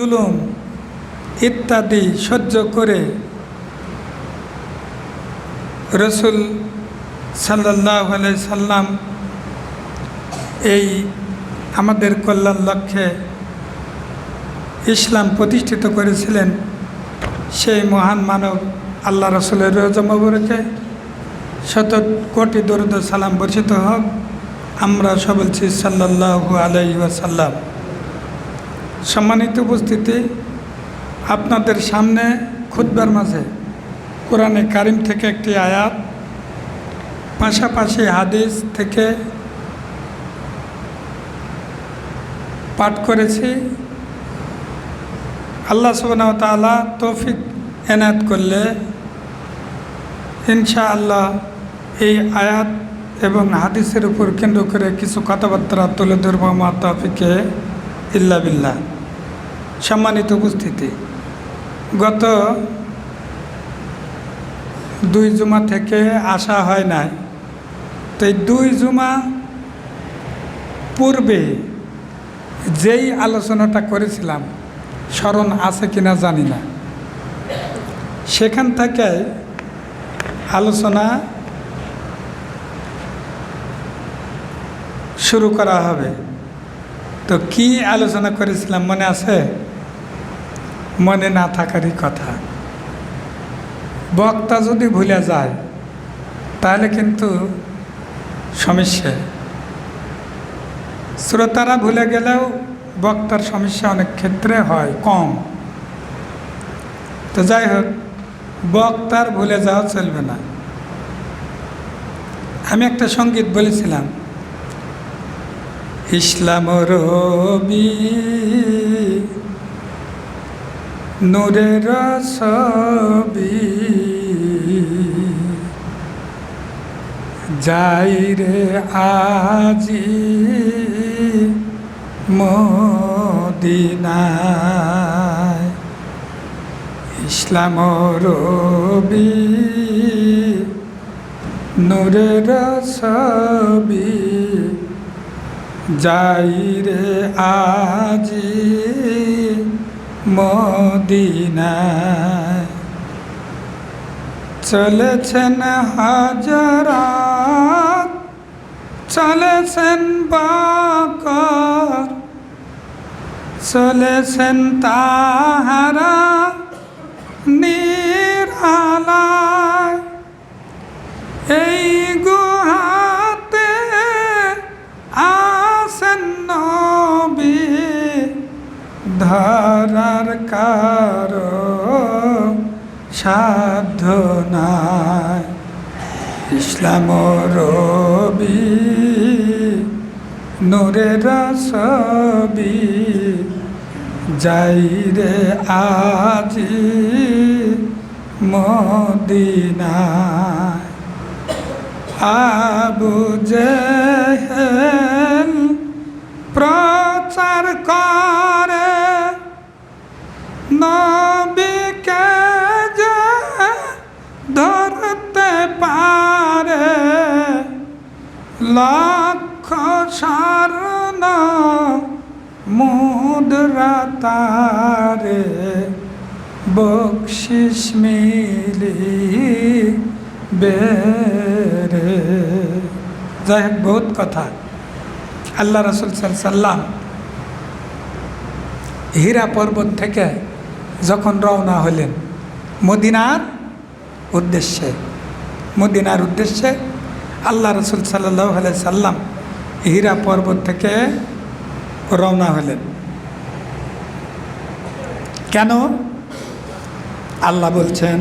জুলুম, ইত্যাদি সহ্য করে রসুল সাল্লাহ সাল্লাম এই আমাদের কল্যাণ লক্ষ্যে ইসলাম প্রতিষ্ঠিত করেছিলেন। সেই মহান মানব আল্লাহ রসুলের রজমবরকে শত কোটি দরুদ সালাম বর্ষিত হোক। আমরা সব বলছি সাল্লাহু আলাই ওয়াসাল্লাম। সম্মানিত উপস্থিতি, আপনাদের সামনে খুদ্বার মাঝে কোরআনে কারিম থেকে একটি আয়াত, পাশাপাশি হাদিস থেকে পাঠ করেছি। আল্লাহ তালা তৌফিক এনায়ত করলে ইনশা আল্লাহ এই আয়াত এবং হাদিসের উপর কেন্দ্র করে কিছু কথাবার্তা তুলে ধরব। মা তৌফিকে ইল্লা বিল্লাহ। সম্মানিত উপস্থিতি, গত দুই জুমা থেকে আসা হয় নাই। তো এই দুই জুমা পূর্বে যেই আলোচনাটা করেছিলাম, স্মরণ আছে কিনা জানি না। সেখান থেকে আলোচনা শুরু করা হবে। তো কি আলোচনা করেছিলাম মনে আছে? মনে না থাকারই কথা। বক্তা যদি ভুলে যায়, তাহলে কিন্তু সমস্যা। শ্রোতারা ভুলে গেলেও বক্তার সমস্যা অনেক ক্ষেত্রে হয়, কম। তো যাই হোক, বক্তার ভুলে যাওয়া চলবে না। আমি একটা সংগীত বলেছিলাম। ইসলাম রবি নূরের ছবি। যাই রে আজি মদিনায় ইসলাম রবি নূরের ছবি। যাই রে আজি মদিনায়। চলেছেন হাজারাত চলেছেন বাকর চলেছেন তাহারা ইসলাম রবি নূরের ছবি যাই রে আজি মদিনায়। আবু জেহেল প্রচার করে স্বর্ণ মুদ্রা তারে বকশিস মিলি বেরে। যাই হোক, বহুত কথা। আল্লাহ রসুল সাল্লাম হীরা পর্বত থেকে যখন রওনা হলেন, মদিনার উদ্দেশ্যে মদিনার উদ্দেশ্যে আল্লাহ রসুল সাল্লাহ সাল্লাম হীরা পর্বত থেকে রওনা হলেন। কেন? আল্লাহ বলছেন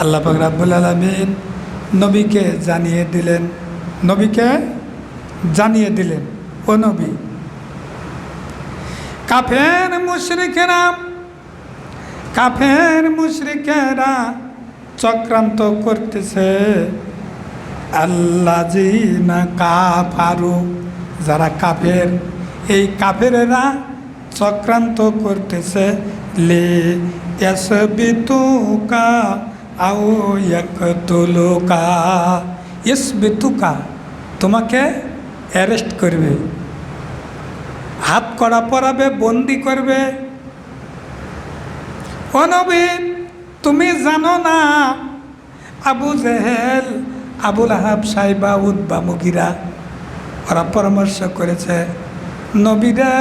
আল্লাহ পাক রাব্বুল আলামিন নবীকে জানিয়ে দিলেন, নবীকে জানিয়ে দিলেন, ও নবী, কাফের, মুশরিকেরা কাফের মুশরিকেরা চক্রান্ত করতেছে। আল্লাহ না কাফারু, যারা কাফের, এই কাফেরেরা চক্রান্ত করতেছে। লে এসবিতুকা আও ইস বেতুকা তোমাকে অ্যারেস্ট করবে, হাত কড়া পরাবে, বন্দি করবে। ও নবী তুমি জানো না। আবু জেহেল, আবুল আহাব সাইবা উদ্বা মুগিরা, ওরা পরামর্শ করেছে নবীরে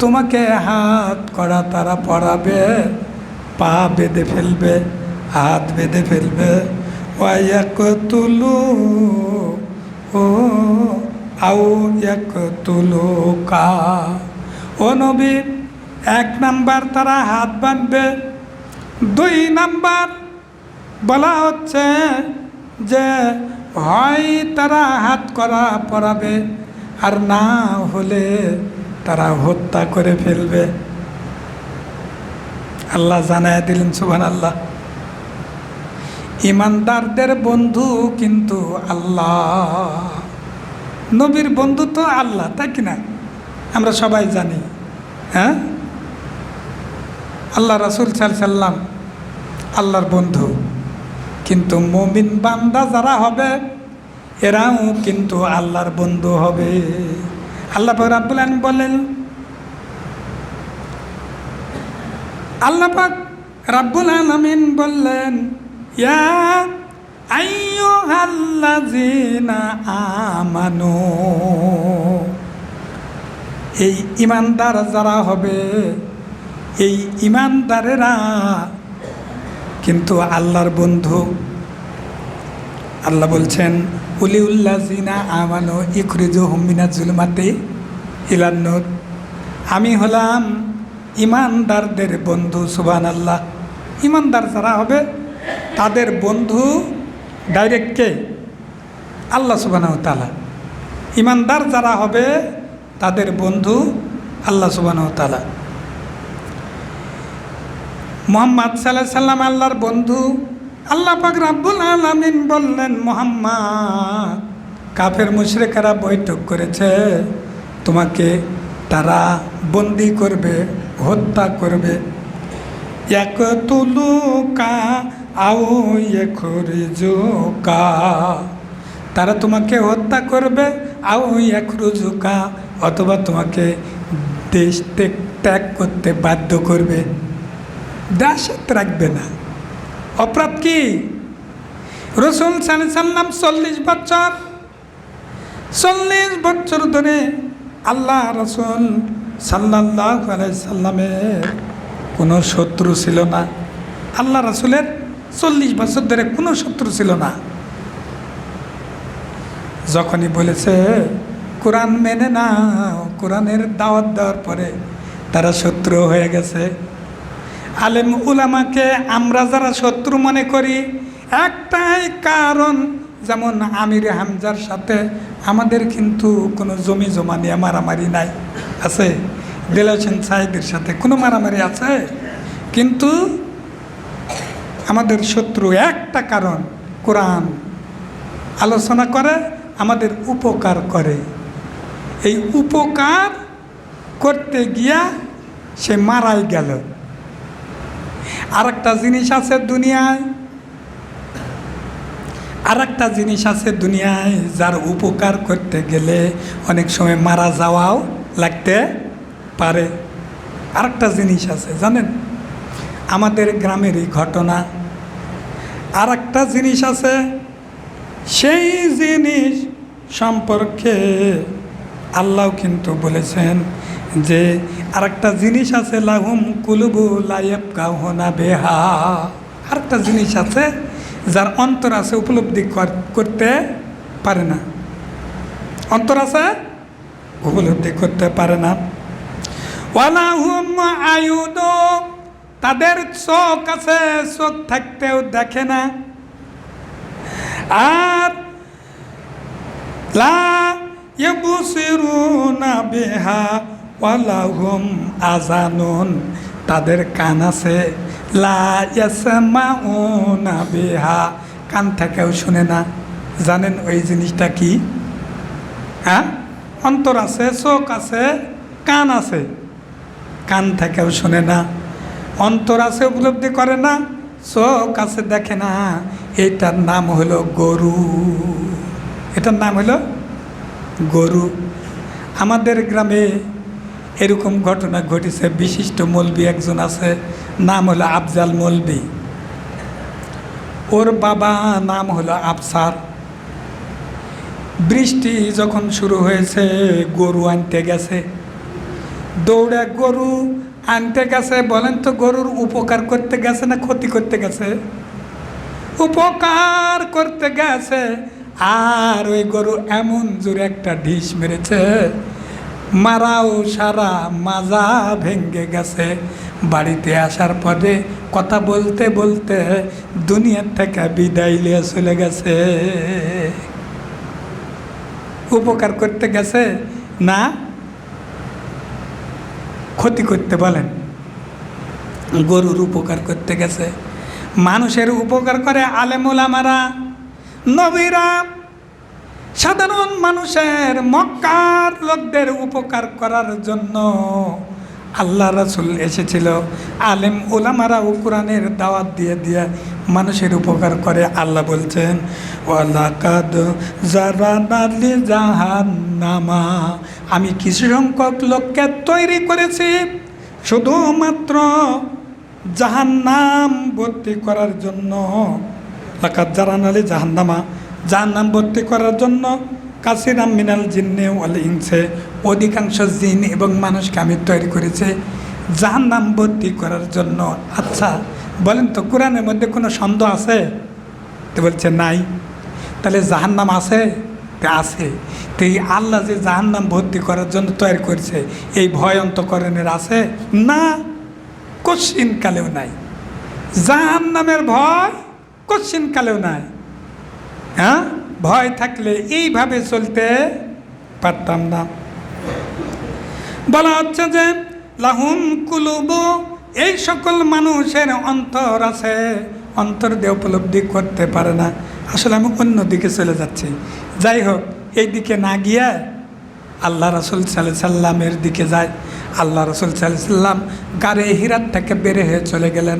তোমাকে হাত করা তারা পড়াবে পা বেঁধে ফেলবে, হাত বেঁধে ফেলবে। ওয়াক তুলু ও আউ এক তুলু কা ও নবী এক নাম্বার তারা হাত বাঁধবে, দুই নাম্বার বলা হচ্ছে যে হয় তারা হাত করা পড়াবে আর না হলে তারা হত্যা করে ফেলবে। আল্লাহ জানায় দিলেন সুবান আল্লাহ ইমানদারদের বন্ধু কিন্তু আল্লাহ। নবীর বন্ধু তো আল্লাহ, তাই কিনা আমরা সবাই জানি হ্যাঁ? আল্লাহ রাসুল সাল্লাম আল্লাহর বন্ধু। কিন্তু মমিন বান্দা যারা হবে, এরাও কিন্তু আল্লাহর বন্ধু হবে। আল্লাহ রাব্বুল আলামিন বলেন আল্লাহ পাক রাব্বুল আলামিন বললেন, ইয়া আমানু। এই ইমানদার যারা হবে এই ইমানদারেরা। কিন্তু আল্লাহর বন্ধু, আল্লাহ বলছেন উলিউল্লা জিনা আমানো ইখরিজু হুমিনা জুলমাতে ইলান্নুর আমি হলাম ইমানদারদের বন্ধু সুবান আল্লাহ ইমানদার যারা হবে, তাদের বন্ধু ডাইরেক্ট কে? আল্লাহ সুবাহ তালা ইমানদার যারা হবে, তাদের বন্ধু আল্লাহ সুবাহ তালা মোহাম্মদ সাল্লাহ সাল্লাম আল্লাহর বন্ধু। আল্লাহ পাক রাব্বুল আলামিন বললেন, মোহাম্মদ, কাফের মুশরিকেরা বৈঠক করেছে। তোমাকে তারা বন্দি করবে, হত্যা করবে। এক তুলুকা আও কা তারা তোমাকে হত্যা করবে আও এক রুজুকা অথবা তোমাকে দেশ ত্যাগ করতে বাধ্য করবে। দাসত রাখবে না। অপরাধ কি? রসুল সাল্লাম চল্লিশ বছর চল্লিশ বছর ধরে আল্লাহ রসুল সাল্লাহ সাল্লামের কোনো শত্রু ছিল না। আল্লাহ রসুলের চল্লিশ বছর ধরে কোনো শত্রু ছিল না। যখনই বলেছে, কোরআন মেনে না কোরআনের দাওয়াত দেওয়ার পরে তারা শত্রু হয়ে গেছে। আলেম উলামাকে আমরা যারা শত্রু মনে করি, একটাই কারণ, যেমন আমির হামজার সাথে আমাদের কিন্তু কোনো জমি জমা নিয়ে মারামারি নাই, আছে? দিল হোসেন সাহেবের সাথে কোনো মারামারি আছে? কিন্তু আমাদের শত্রু একটা কারণ, কোরআন আলোচনা করে, আমাদের উপকার করে। এই উপকার করতে গিয়া সে মারাই গেল। আর একটা জিনিস আছে দুনিয়ায়। আর একটা জিনিস আছে দুনিয়ায় যার উপকার করতে গেলে অনেক সময় মারা যাওয়াও লাগতে পারে। আর একটা জিনিস আছে, জানেন? আমাদের গ্রামেরই ঘটনা। আর একটা জিনিস আছে, সেই জিনিস সম্পর্কে আল্লাহ কিন্তু বলেছেন যে আরেকটা জিনিস আছে, লাহুম কুলুবু লাইব গাহনা বেহা। আরেকটা জিনিস আছে যার অন্তর আছে উপলব্ধি কর- করতে পারে না। অন্তর আছে উপলব্ধি করতে পারে না। ওয়ালাহুম আয়ুদ, তাদের চোখ আছে, চোখ থাকতেও দেখে না। আর লা বিহা ওয়ালাহুম আজানুন তাদের কান আছে। বিহা, কান থেকেও শুনে না। জানেন ওই জিনিসটা কি? হ্যাঁ? অন্তর আছে, চোখ আছে, কান আছে। কান থেকেও শোনে না। অন্তর আছে উপলব্ধি করে না, চোখ আছে দেখে না। এটার নাম হলো গরু। এটার নাম হলো গরু। আমাদের গ্রামে এরকম ঘটনা ঘটেছে, বিশিষ্ট মলবি একজন আছে, নাম হলো আফজাল মলবি। ওর বাবা নাম হলো আফসার। বৃষ্টি যখন শুরু হয়েছে, গরু আনতে গেছে। দৌড়ে গরু আনতে গেছে, বলেন তো গরুর উপকার করতে গেছে না ক্ষতি করতে গেছে? উপকার করতে গেছে, আর ওই গরু এমন জোরে একটা ঢিস মেরেছে মারাও সারা মাজা ভেঙ্গে গেছে। বাড়িতে আসার পরে কথা বলতে বলতে দুনিয়ার থেকে বিদায় নিয়ে চলে গেছে। উপকার করতে গেছে না? ক্ষতি করতে বলেন। গরুর উপকার করতে গেছে। মানুষের উপকার করে আলেমুলামারা নবীরা সাধারণ মানুষের মক্কার লোকদের উপকার করার জন্য আল্লাহ রাসুল এসেছিল। আলেম ওলামারা ও কোরআনের দাওয়াত দিয়ে দিয়ে মানুষের উপকার করে। আল্লাহ বলছেন, ওয়ালাকাদ জাহান্নামা আমি কিছু সংখ্যক লোককে তৈরি করেছি, শুধুমাত্র জাহান্নাম ভর্তি করার জন্য। লাকাত জারানালি জাহান্নামা জাহান্নাম ভর্তি করার জন্য কাসিরাম মিনাল জিন্নে ওয়াল ইনসে অধিকাংশ জিন এবং মানুষকে আমি তৈরি করেছি জাহান্নাম ভর্তি করার জন্য। আচ্ছা বলেন তো, কোরআনের মধ্যে কোনো সন্দেহ আছে? তো বলছে, নাই। তাহলে জাহান্নাম আছে? আছে। তো এই আল্লাহ যে জাহান্নাম ভর্তি করার জন্য তৈরি করেছে, এই ভয় অন্তকরণের আছে? না কশ্চিন কালেও নাই। জাহান্নামের ভয় কশ্চিন কালেও নাই। হ্যাঁ? ভয় থাকলে এইভাবে চলতে পারতাম না। বলা হচ্ছে যে, লাহুম কুলুব, এই সকল মানুষের অন্তর আছে, অন্তর দিয়ে উপলব্ধি করতে পারে না। আসলে আমি অন্য দিকে চলে যাচ্ছি। যাই হোক, এই দিকে না গিয়ে আল্লাহ রসুল সাল্লাহ সাল্লামের দিকে যায়। আল্লাহ রসুল সাল্লাহ সাল্লাম গাড়ি হিরাত থেকে বেড়ে হয়ে চলে গেলেন।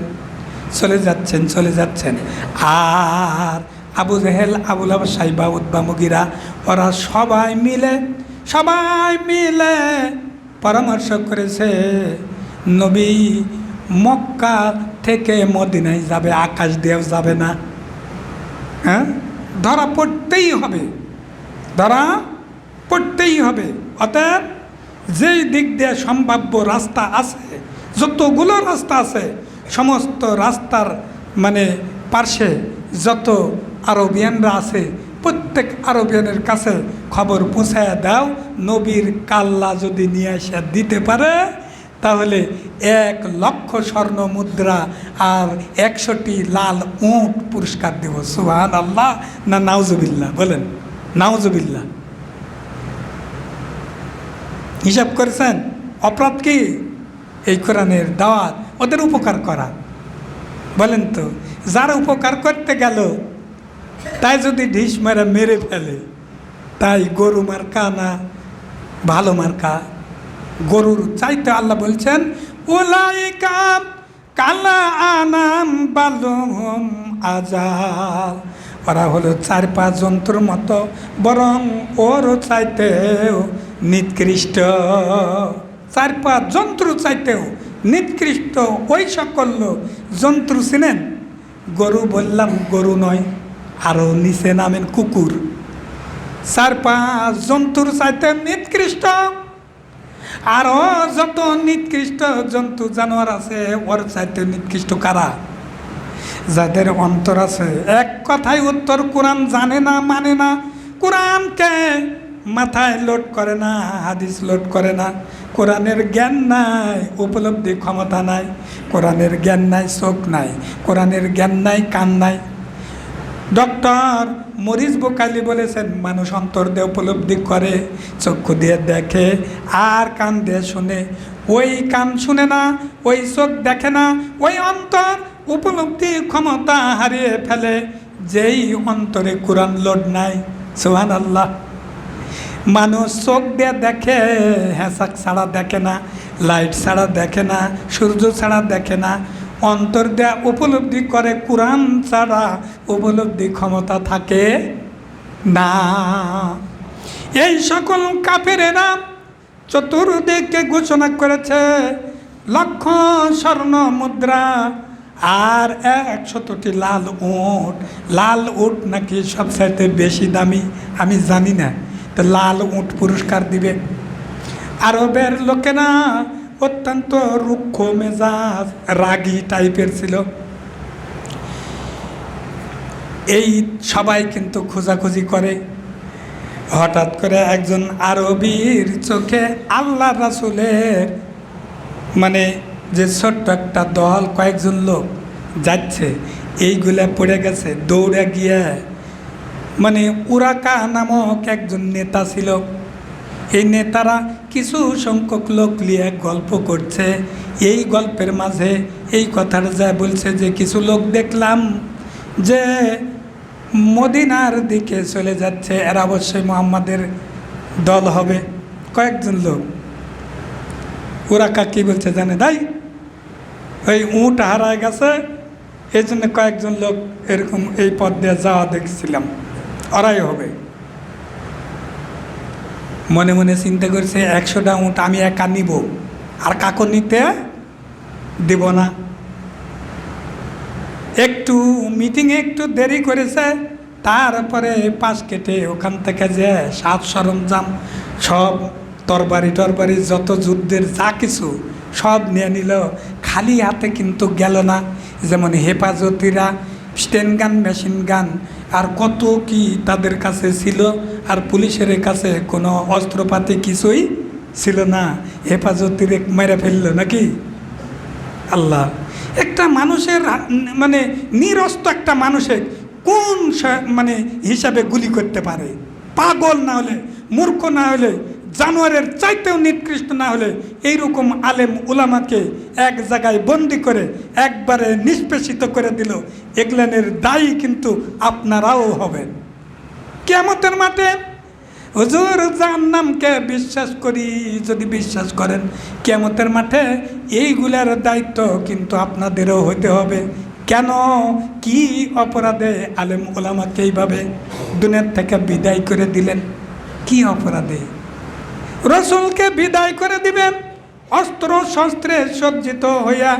চলে যাচ্ছেন চলে যাচ্ছেন। আর আবু জেহেল আবুল আব সাইবা উদ্বা মুগিরা, ওরা সবাই মিলে সবাই মিলে পরামর্শ করেছে, নবী মক্কা থেকে মদিনায় যাবে, আকাশ দিয়েও যাবে না। হ্যাঁ? ধরা পড়তেই হবে। ধরা পড়তেই হবে। অতএব যেই দিক দিয়ে সম্ভাব্য রাস্তা আছে, যতগুলো রাস্তা আছে, সমস্ত রাস্তার মানে পার্শ্বে যত আরবিয়ানরা আছে, প্রত্যেক আরবিয়ানের কাছে খবর পৌঁছায় দাও, নবীর কাল্লা যদি নিয়ে এসে দিতে পারে, তাহলে এক লক্ষ স্বর্ণ মুদ্রা আর একশোটি লাল উঁট পুরস্কার দেব। সুহান আল্লাহ না নাউজুবিল্লা বলেন নাউজুবিল্লা হিসাব করেছেন? অপরাধ কি? এই কোরআনের দাওয়াত, ওদের উপকার করা। বলেন তো, যারা উপকার করতে গেল তাই যদি ঢিস মেরে মেরে ফেলে, তাই গরু মার্কা না, ভালো মার্কা? গরুর চাইতে আল্লাহ বলছেন ওলাই ওলাইকা কালা আনাম বালুম আজাল। ওরা হলো চার পাঁচ জন্তুর মতো, বরং ওরও চাইতেও নিকৃষ্ট। চার পাঁচ জন্তু চাইতেও নিকৃষ্ট। ওই সকল জন্তু চিনেন গরু বললাম, গরু নয়। আরও নিচে নামেন কুকুর। চার পাঁচ জন্তুর চাইতে নিকৃষ্ট। আরও যত নিকৃষ্ট জন্তু জানোয়ার আছে, ওর চাইতে নিকৃষ্ট কারা? যাদের অন্তর আছে, এক কথায় উত্তর কোরআন জানে না মানে না। কোরআনকে মাথায় লোড করে না, হাদিস লোড করে না। কোরআনের জ্ঞান নাই, উপলব্ধি ক্ষমতা নাই। কোরআনের জ্ঞান নাই, চোখ নাই। কোরআনের জ্ঞান নাই, কান নাই। ডক্টর মরিস বোকালি বলেছেন, মানুষ অন্তর দিয়ে উপলব্ধি করে, চক্ষু দিয়ে দেখে, আর কান দিয়ে শুনে। ওই কান শুনে না, ওই চোখ দেখে না, ওই অন্তর উপলব্ধি ক্ষমতা হারিয়ে ফেলে। যেই অন্তরে কোরআন লোড নাই সোহান আল্লাহ মানুষ চোখ দিয়ে দেখে হ্যাঁসাক ছাড়া দেখে না, লাইট ছাড়া দেখে না, সূর্য ছাড়া দেখে না অন্তর দেয়া উপলব্ধি করে কোরআন ছাড়া উপলব্ধি ক্ষমতা থাকে না। এই সকল কাফেরেরা চতুর্দিকে ঘোষণা করেছে, লক্ষ স্বর্ণ মুদ্রা আর একশতটি লাল উট। লাল উট নাকি সবচাইতে বেশি দামি? আমি জানি না। তো লাল উট পুরস্কার দিবে। আরবের লোকেরা অত্যন্ত রুক্ষ মেজাজ, রাগী টাইপের ছিল। এই সবাই কিন্তু খোঁজাখুঁজি করে। হঠাৎ করে একজন আরবির চোখে আল্লাহ রাসুলের মানে যে ছোট্ট একটা দল, কয়েকজন লোক যাচ্ছে, এইগুলা পড়ে গেছে, দৌড়ে গিয়ে মানে উরাকা নামক একজন নেতা ছিল। এই নেতারা, কিছু সংখ্যক লোক নিয়ে গল্প করছে। এই গল্পের মাঝে এই কথাটা যা বলছে যে, কিছু লোক দেখলাম যে মদিনার দিকে চলে যাচ্ছে। এরা অবশ্যই মোহাম্মদের দল হবে। কয়েকজন লোক। ওরা কাকি বলছে জানে তাই ওই উঁট হারায় গেছে। এই জন্য কয়েকজন লোক এরকম এই পথ দিয়ে যাওয়া দেখছিলাম। ওরাই হবে। মনে মনে চিন্তা করছে, একশোটা উঁট আমি একা নিব, আর কাকর নিতে দেব না। একটু মিটিংয়ে একটু দেরি করেছে, তারপরে পাশ কেটে ওখান থেকে যে সাত সরঞ্জাম, সব তরবারি টরবারি, যত যুদ্ধের যা কিছু, সব নিয়ে নিল। খালি হাতে কিন্তু গেল না। যেমন হেফাজতিরা স্টেন গান, মেশিন গান, আর কত কি তাদের কাছে ছিল, আর পুলিশের কাছে কোনো অস্ত্রপাতি কিছুই ছিল না। হেফাজতিরে মেরে ফেলল নাকি? আল্লাহ। একটা মানুষের মানে নিরস্ত একটা মানুষের কোন মানে হিসাবে গুলি করতে পারে? পাগল না হলে, মূর্খ না হলে জানোয়ারের চাইতেও নিকৃষ্ট না হলে এইরকম আলেম উলামাকে এক জায়গায় বন্দি করে একবারে নিষ্পেষিত করে দিল। এগুলানের দায়ী কিন্তু আপনারাও হবেন। কেমতের মাঠে হুজুর জাহান্নামকে বিশ্বাস করি, যদি বিশ্বাস করেন কেমতের মাঠে এইগুলার দায়িত্ব কিন্তু আপনাদেরও হইতে হবে। কেন? কি অপরাধে আলেম ওলামাকে এইভাবে দুনিয়ার থেকে বিদায় করে দিলেন? কি অপরাধে? রসুলকে বিদায় করে দিবেন। অস্ত্র শস্ত্রে সজ্জিত হইয়া,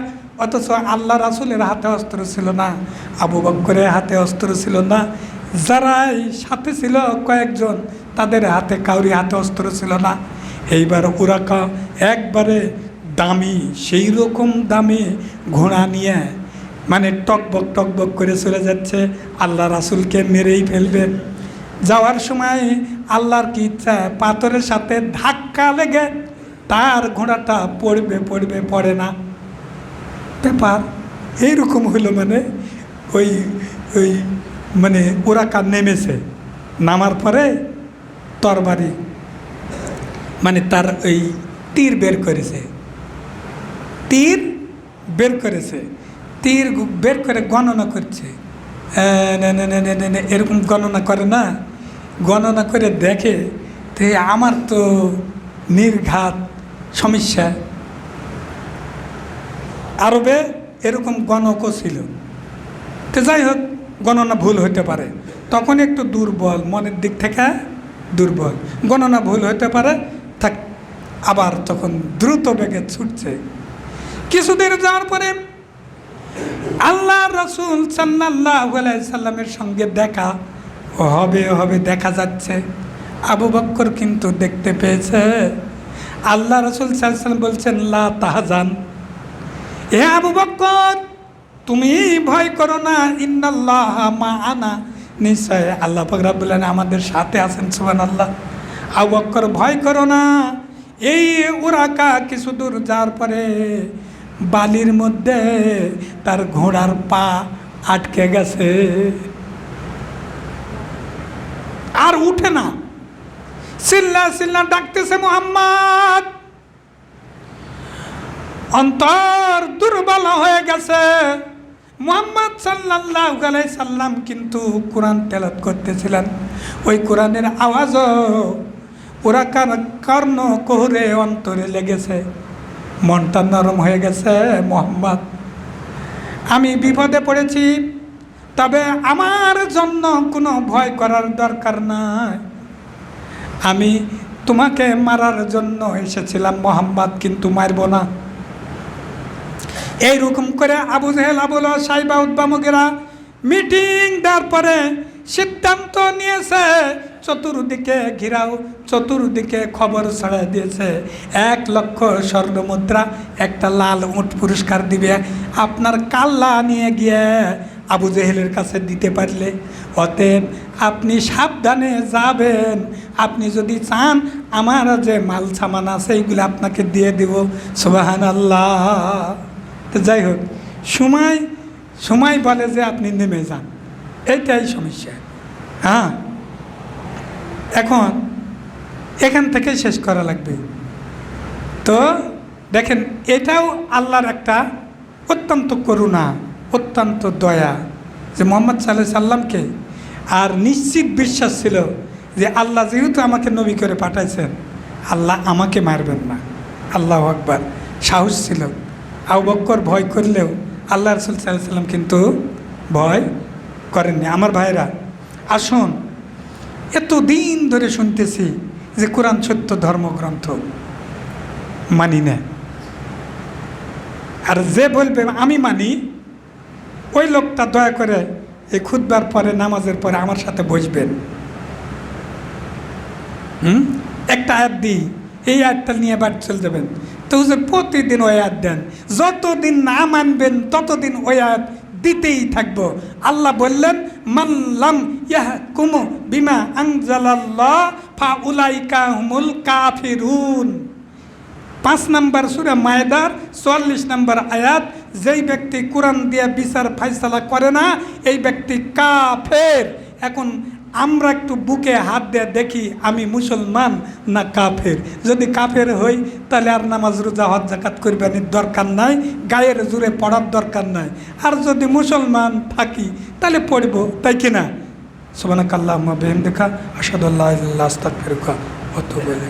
অথচ আল্লাহ রাসুলের হাতে অস্ত্র ছিল না, আবু বক্করের হাতে অস্ত্র ছিল না। যারাই সাথে ছিল কয়েকজন, তাদের হাতে, কাউরি হাতে অস্ত্র ছিল না। এইবার ওরাকা একবারে দামি সেই রকম দামি ঘোড়া নিয়ে মানে টকবক টকবক করে চলে যাচ্ছে। আল্লাহ রাসুলকে মেরেই ফেলবেন যাওয়ার সময় আল্লাহর কি ইচ্ছা? পাথরের সাথে ধাক্কা লেগে তার ঘোড়াটা পড়বে পড়বে, পড়ে না। ব্যাপার এইরকম হলো মানে ওই ওই মানে ওরা কার নেমেছে। নামার পরে তরবারি মানে তার ওই তীর বের করেছে। তীর বের করেছে। তীর বের করে গণনা করছে। এরকম গণনা করে না। গণনা করে দেখে তে আমার তো নির্ঘাত সমস্যা। আরবে এরকম গণকও ছিল। তো যাই হোক গণনা ভুল হতে পারে। তখন একটু দুর্বল, মনের দিক থেকে দুর্বল। গণনা ভুল হতে পারে, থাক, আবার তখন দ্রুত বেগে ছুটছে। কিছুদিন যাওয়ার পরে আল্লাহ রসুল সাল্লাহ সাল্লামের সঙ্গে দেখা হবে হবে, দেখা যাচ্ছে। আবু বক্কর কিন্তু দেখতে পেয়েছে। আল্লাহ রসুল সাল্লাম বলছেন, লা তাহাজান। এ আবু বক্কর, তুমি ভয় করো না। ইন্নাল্লাহ মা আনা নিশ্চয় আল্লাহ ফকরাবুল্লাহ আমাদের সাথে আছেন সুবান আল্লাহ আবু বক্কর, ভয় করো না। এই উরাকা কিছু দূর যাওয়ার পরে বালির মধ্যে তার ঘোড়ার পা আটকে গেছে। আর উঠে না। চিল্লা সিল্লা ডাকতেছে মোহাম্মদ। অন্তর দুর্বল হয়ে গেছে। মোহাম্মদ সাল্লাহ সাল্লাম কিন্তু কোরআন তেলত করতেছিলেন। ওই কোরআনের আওয়াজও ওরা কার কর্ণ কোহরে অন্তরে লেগেছে। মনটা নরম হয়ে গেছে, মোহাম্মদ। আমি বিপদে পড়েছি। তবে আমার জন্য কোনো ভয় করার দরকার নাই। আমি তোমাকে মারার জন্য এসেছিলাম, মোহাম্মদ, কিন্তু মারব না। এইরকম করে আবু জেহেল আবুল সাইবা উদ্বামকেরা মিটিং দেওয়ার পরে সিদ্ধান্ত নিয়েছে, চতুর্দিকে ঘিরাও, চতুর্দিকে খবর ছড়াই দিয়েছে। এক লক্ষ স্বর্ণ মুদ্রা, একটা লাল উঁট পুরস্কার দিবে। আপনার কাল্লা নিয়ে গিয়ে আবু জেহেলের কাছে দিতে পারলে। অতএব আপনি সাবধানে যাবেন। আপনি যদি চান, আমার যে মাল সামান আছে, এইগুলো আপনাকে দিয়ে দিব। সুবাহান আল্লাহ তো যাই হোক, সময় সময় বলে যে আপনি নেমে যান। এইটাই সমস্যা। হ্যাঁ? এখন, এখান থেকে শেষ করা লাগবে। তো দেখেন, এটাও আল্লাহর একটা অত্যন্ত করুণা। অত্যন্ত দয়া যে মোহাম্মদ সাল্লাহ সাল্লামকে আর নিশ্চিত বিশ্বাস ছিল যে আল্লাহ যেহেতু আমাকে নবী করে পাঠাইছেন, আল্লাহ আমাকে মারবেন না। আল্লাহ আকবার। সাহস ছিল। আউ বক্কর ভয় করলেও আল্লাহ রসুল সাল্লাহ সাল্লাম কিন্তু ভয় করেননি। আমার ভাইরা আসুন এত দিন ধরে শুনতেছি যে কোরআন সত্য ধর্মগ্রন্থ মানি না। আর যে বলবে, আমি মানি ওই লোকটা দয়া করে এই খুদবার পরে, নামাজের পরে আমার সাথে বসবেন। হুম? একটা আয়াত দিই। এই আয়াতটা নিয়ে বাড়ি চলে যাবেন। তো হুজুর, প্রতিদিন ওই আয়াত দেন। যতদিন না মানবেন, ততদিন ওই আয়াত দিতেই থাকব। আল্লাহ বললেন মাল্লাম ইয়াহ কুমু বিমা আংজালাল্লাহ ফা উলাইকা হুমুল কাফিরুন। পাঁচ নাম্বার সুরে মায়দার, চুয়াল্লিশ নাম্বার আয়াত, যেই ব্যক্তি কোরআন দিয়ে বিচার ফাইসালা করে না, এই ব্যক্তি কাফের। এখন আমরা একটু বুকে হাত দিয়ে দেখি আমি মুসলমান না কাফের। যদি কাফের হই, তাহলে আর নামাজ, রোজা, হজ জাকাত করবেন দরকার নাই, গায়ের জুড়ে পড়ার দরকার নাই। আর যদি মুসলমান থাকি, তাহলে পড়ব, তাই কিনা সোবানা কাল্লাহ বেহেম দেখা আসাদুল্লাহ আস্তাক ফেরুকা অত বলে